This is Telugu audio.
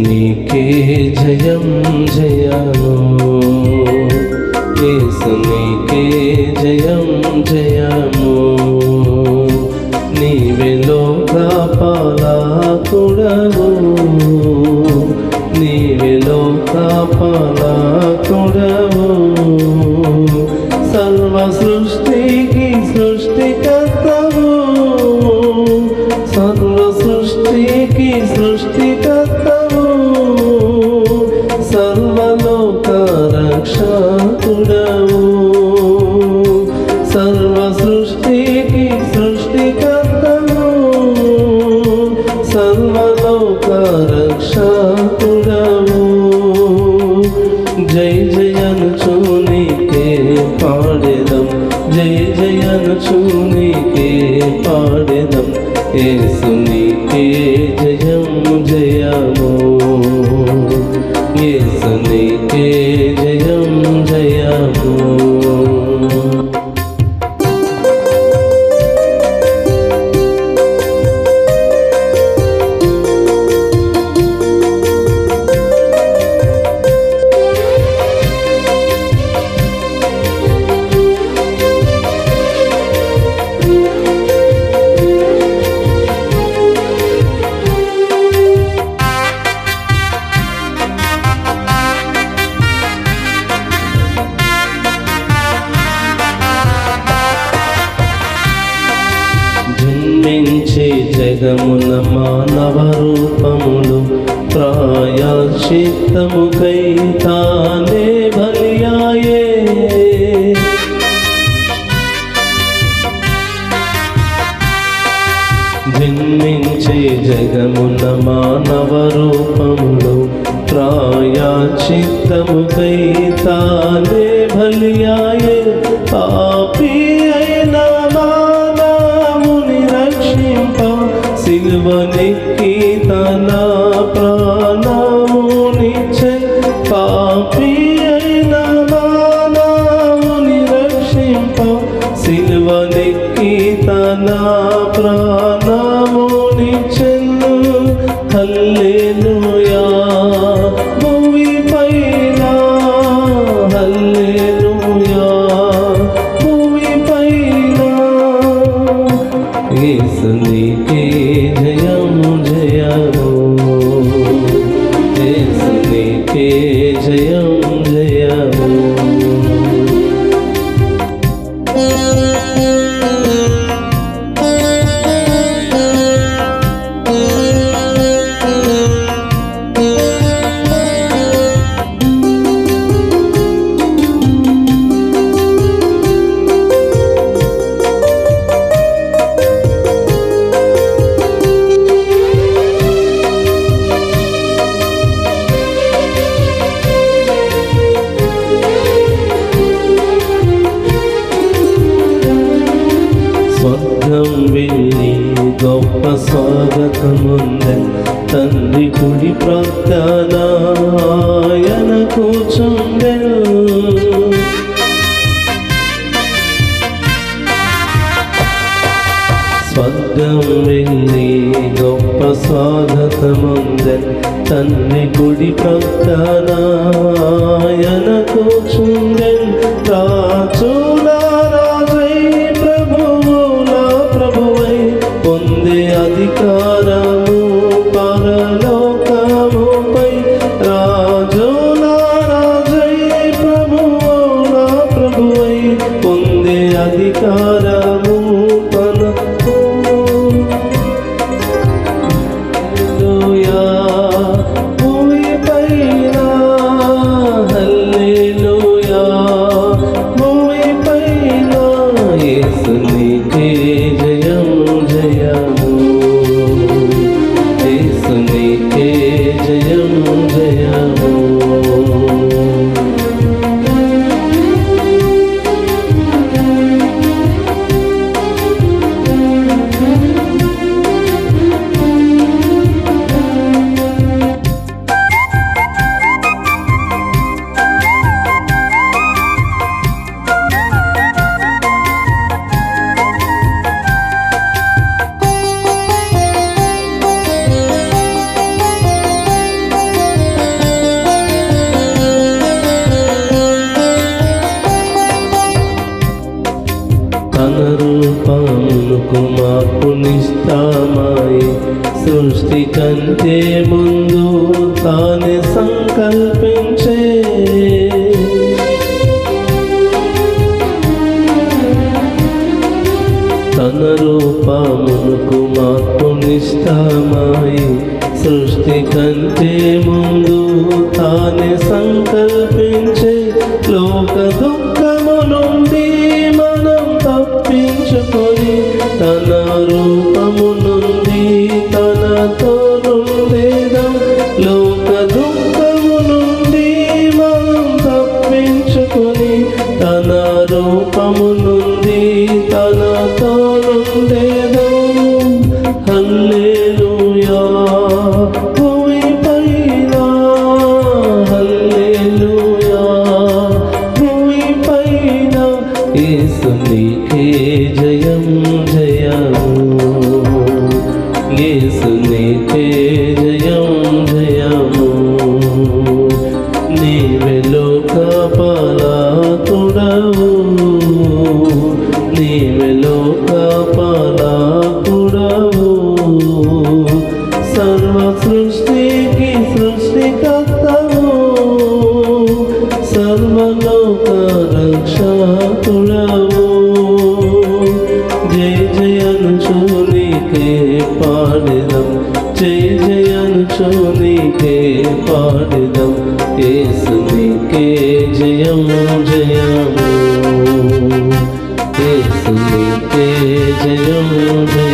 నీకే జయం జయము ఏసునికే జయం జయము నీవే లోకాపాలకుడవు నీవే లోకాపాలకుడవు సర్వ సృష్టికి సృష్టికర్తవు సర్వ సృష్టికి సృష్టికర్తవు సర్వలోక రక్షకుడవు జై జయను చూనికే పాడెదం. జై జయను చూనికే పాడెదం. ఏసునికే జగమున మానవ రూపములు ప్రాయశ్చిత్తముకై తానే బలియాయే. జన్మించే జగమున మానవ రూపములు ప్రాయశ్చిత్తముకై తానే బలియాయే. ఆ సిల్వనెక్కి తన ప్రాణమునిచ్చే పాపి అయిన మానవుని రక్షింప సిల్వనెక్కి తన జయము ఆయన కూర్చుండెను. స్వర్గం వెళ్ళి గొప్ప స్వాగతముందే తన్ని గుడి ప్రక్కన ఆయన కూర్చుండెను. రాజుల రూపమునకు మార్పునిస్తామాయి సృష్టి కంటే ముందు తానే సంకల్పించే. తన రూపమునకు మార్పునిస్తామాయి సృష్టి కంటే ముందు తన రూపమునుంది తనతో నుండేదం లోక దుఃఖము నుండి మనం తప్పించుకొని తన రూపమునుంది తన పాడిదం యేసునికే జయం జయము యేసునికే జయం జయము